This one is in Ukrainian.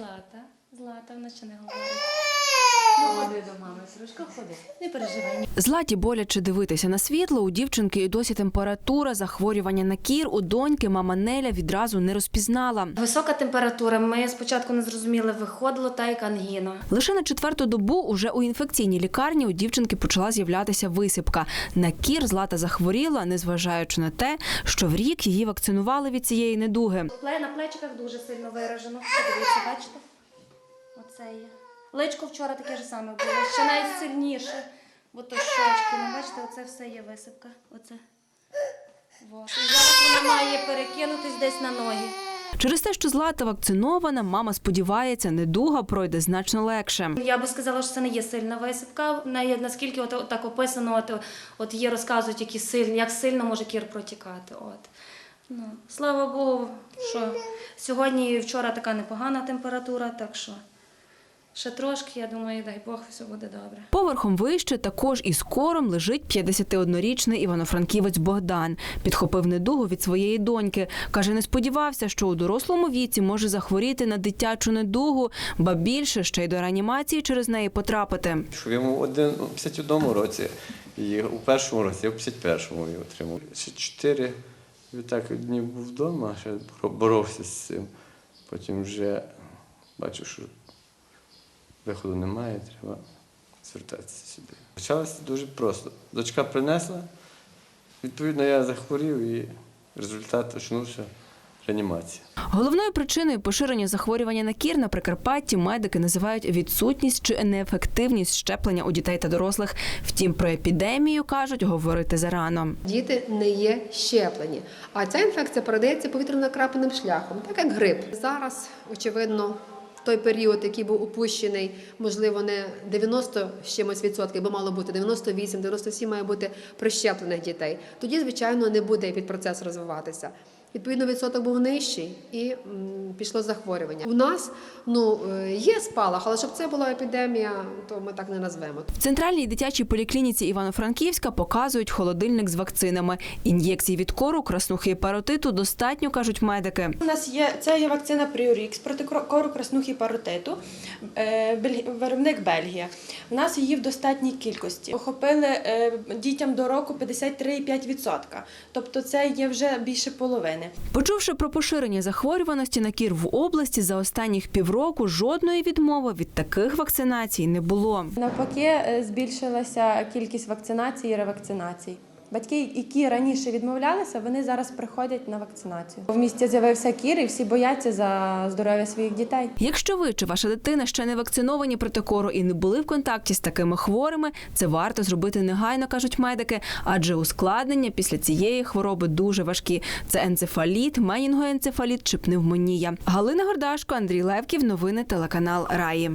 Злата, Злата, вона ще не говорить. Ну, ходи до мами, Срочка, ходи. Не переживай. Златі боляче дивитися на світло. У дівчинки і досі температура, захворювання на кір. У доньки мама Неля відразу не розпізнала. Висока температура. Ми спочатку не зрозуміли, виходило та як ангіна. Лише на четверту добу уже у інфекційній лікарні у дівчинки почала з'являтися висипка. На кір злата захворіла, незважаючи на те, що в рік її вакцинували від цієї недуги. Пле- На плечиках дуже сильно виражено. Подивіться, бачите? Оце є. Личко вчора таке ж саме було. Ще навіть сильніше. Бо то щочки. Ну, бачите, оце все є висипка. Оце. Во. І зараз вона має перекинутись десь на ноги. Через те, що злата вакцинована, мама сподівається, недуга пройде значно легше. Я би сказала, що це не є сильна висипка. Наскільки от, так описано, от, от є розказують, які сильні, як сильно може кір протікати. От. Ну, слава Богу, що сьогодні і вчора така непогана температура, так що ще трошки, я думаю, дай Бог, все буде добре. Поверхом вище також із кором лежить 51-річний івано-франківець Богдан. Підхопив недугу від своєї доньки. Каже, не сподівався, що у дорослому віці може захворіти на дитячу недугу, ба більше ще й до реанімації через неї потрапити. Що йому один у 51 році, і у першому році, я в 51-му її отримав. Ще чотири відтак днів був вдома, ще боро- боровся з цим. Потім вже бачу, що виходу немає, треба звертатися сюди. Почалося дуже просто. Дочка принесла, відповідно, я захворів і результат очнувся реанімація. Головною причиною поширення захворювання на кір на Прикарпатті медики називають відсутність чи неефективність щеплення у дітей та дорослих. Втім, про епідемію кажуть говорити зарано. Діти не є щеплені. А ця інфекція передається повітряно-крапельним шляхом, так як грип. Зараз, очевидно, той період, який був упущений, можливо, не 90 з чимось відсотків, бо мало бути 98, 97 має бути прищеплених дітей. Тоді, звичайно, не буде епідпроцес розвиватися. Відповідно, відсоток був нижчий і пішло захворювання. У нас ну е, є спалах, але щоб це була епідемія, то ми так не назвемо. В центральній дитячій поліклініці Івано-Франківська показують холодильник з вакцинами. Ін'єкцій від кору, краснухи і паротиту достатньо, кажуть медики. У нас є це є вакцина Пріорікс проти кору краснухи і паротиту, е, виробник Бельгія. У нас її в достатній кількості. Охопили е, дітям до року 53,5%. Тобто це є вже більше половини. Почувши про поширення захворюваності на кір в області за останніх півроку, жодної відмови від таких вакцинацій не було. Навпаки, е, збільшилася кількість вакцинацій і ревакцинацій. Батьки, які раніше відмовлялися, вони зараз приходять на вакцинацію. В місті з'явився кір, і всі бояться за здоров'я своїх дітей. Якщо ви чи ваша дитина ще не вакциновані проти кору і не були в контакті з такими хворими, це варто зробити негайно, кажуть медики, адже ускладнення після цієї хвороби дуже важкі. Це енцефаліт, менінгоенцефаліт чи пневмонія. Галина Гордашко, Андрій Левків. Новини телеканал Раї.